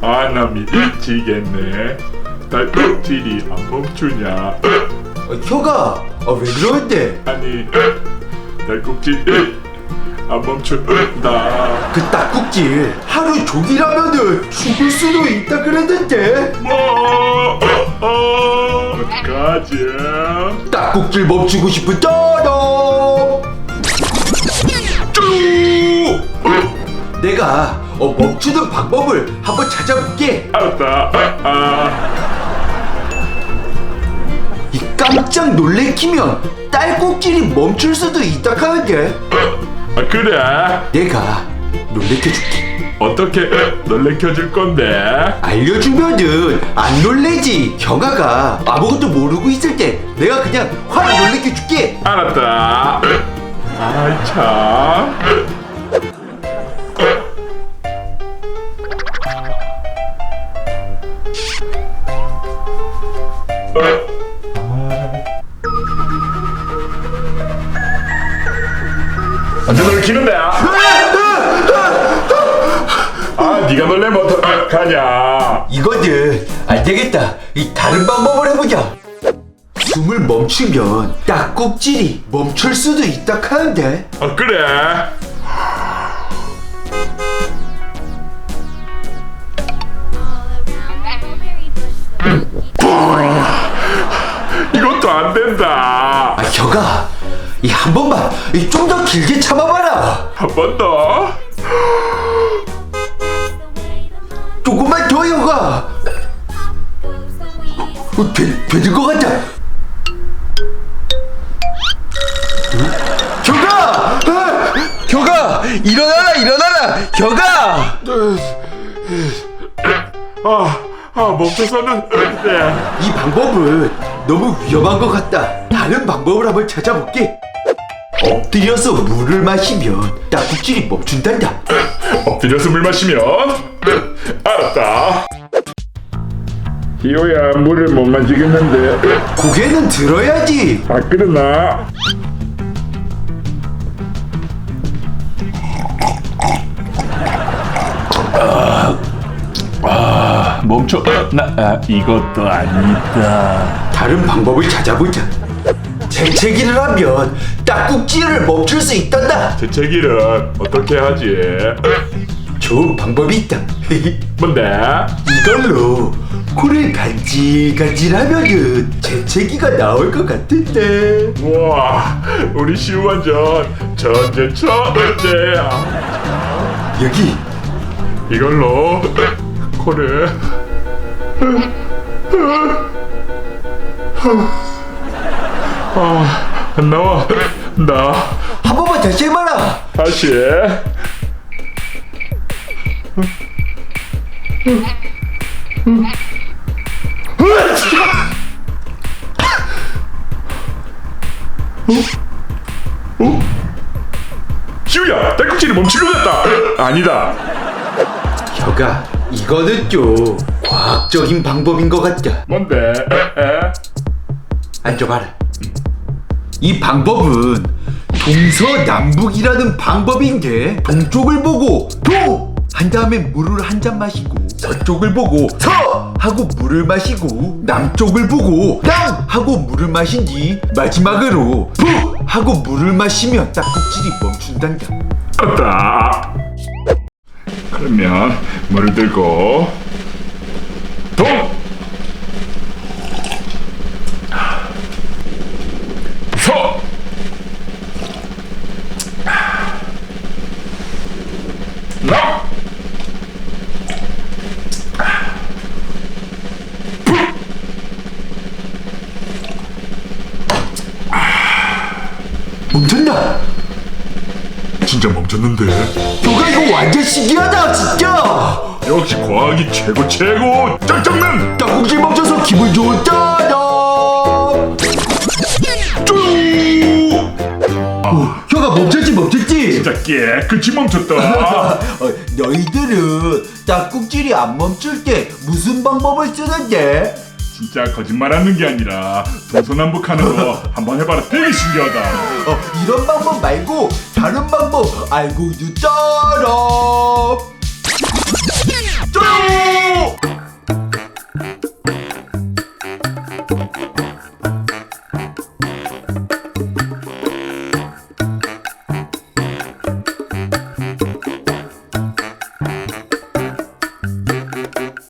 아나 미치겠네. 딸꾹질이 안 멈추냐? 어, 혀가 아, 왜 그러는데? 아니 딸꾹질 안 멈춘다. 그 딱국질 하루 종일하면은 죽을 수도 있다 그랬는데? 뭐 어, 어떡하지? 딱국질 멈추고 싶은 따라 쭈! 내가 어, 멈추는 방법을 한번 찾아볼게. 알았다. 아, 이 깜짝 놀래키면 딸꾹질이 멈출 수도 있다 하는데 아 그래. 내가 놀래켜줄게. 어떻게 놀래켜줄 건데? 알려주면은 안 놀래지 경아가. 아무것도 모르고 있을 때 내가 그냥 확 놀래켜줄게. 알았다. 아이 참 완전 놀키는데 아 네가 놀래면 어떡하냐. 이거는 안 되겠다. 이 다른 방법을 해보자. 숨을 멈추면 딱꼭질이 멈출 수도 있다 하는데. 아 그래. 이것도 안 된다. 아 혀가 이 한 번만 좀 더 길게 참아봐라. 한 번 더. 조금만 더 혀가. 어, 되, 되는 것 같다. 혀가! 아, 혀가! 일어나라 일어나라! 혀가! 아, 아 멈춰서는 네. 이 방법은 너무 위험한 것 같다. 다른 방법을 한번 찾아볼게. 엎드려서 물을 마시면 딱국질이 멈춘단다. 엎드려서 물 마시면 알았다. 희호야 물을 못 마시겠는데 고개는 들어야지. 아 그러나 아, 멈춰 나 아, 이것도 아니다 다른 방법을 찾아보자. 재채기를 하면 딱국질을 멈출 수 있단다. 재채기를 어떻게 하지 좋은 방법이 있다. 뭔데 이걸로 코를 간질간질하면은 재채기가 나올 것 같은데. 우와 우리 시우 완전 전재천재야 여기 이걸로 코를 아, 안 나와 나 한 번만 다시 해봐라. 다시 어? 시우야 딸꾹질이 멈추려 했다 아니다 혀가 이거는 좀 과학적인 방법인 것 같다. 뭔데 에? 앉아봐라. 이 방법은 동서남북이라는 방법인 게 동쪽을 보고 동! 한 다음에 물을 한 잔 마시고 서쪽을 보고 서! 하고 물을 마시고 남쪽을 보고 남! 하고 물을 마신 뒤 마지막으로 북! 하고 물을 마시면 딱꼭질이 멈춘단다. 왔다. 그러면 물을 들고 동 서. 나. 멈춘다! 진짜 멈췄는데. 너가 이거 완전 신기하다 진짜! 역시 과학이 최고 최고. 짱짱맨. 딱꼭질 멈춰서 기분 좋은 따라! 어, 혀가 멈췄지 멈췄지? 진짜 깨끗이 멈췄다. 어, 너희들은 딱꼭질이 안 멈출 때 무슨 방법을 쓰는데? 진짜 거짓말하는 게 아니라 동서남북하는 거 한번 해봐라 되게 신기하다. 어, 이런 방법 말고 다른 방법 알고 있잖아. 쩌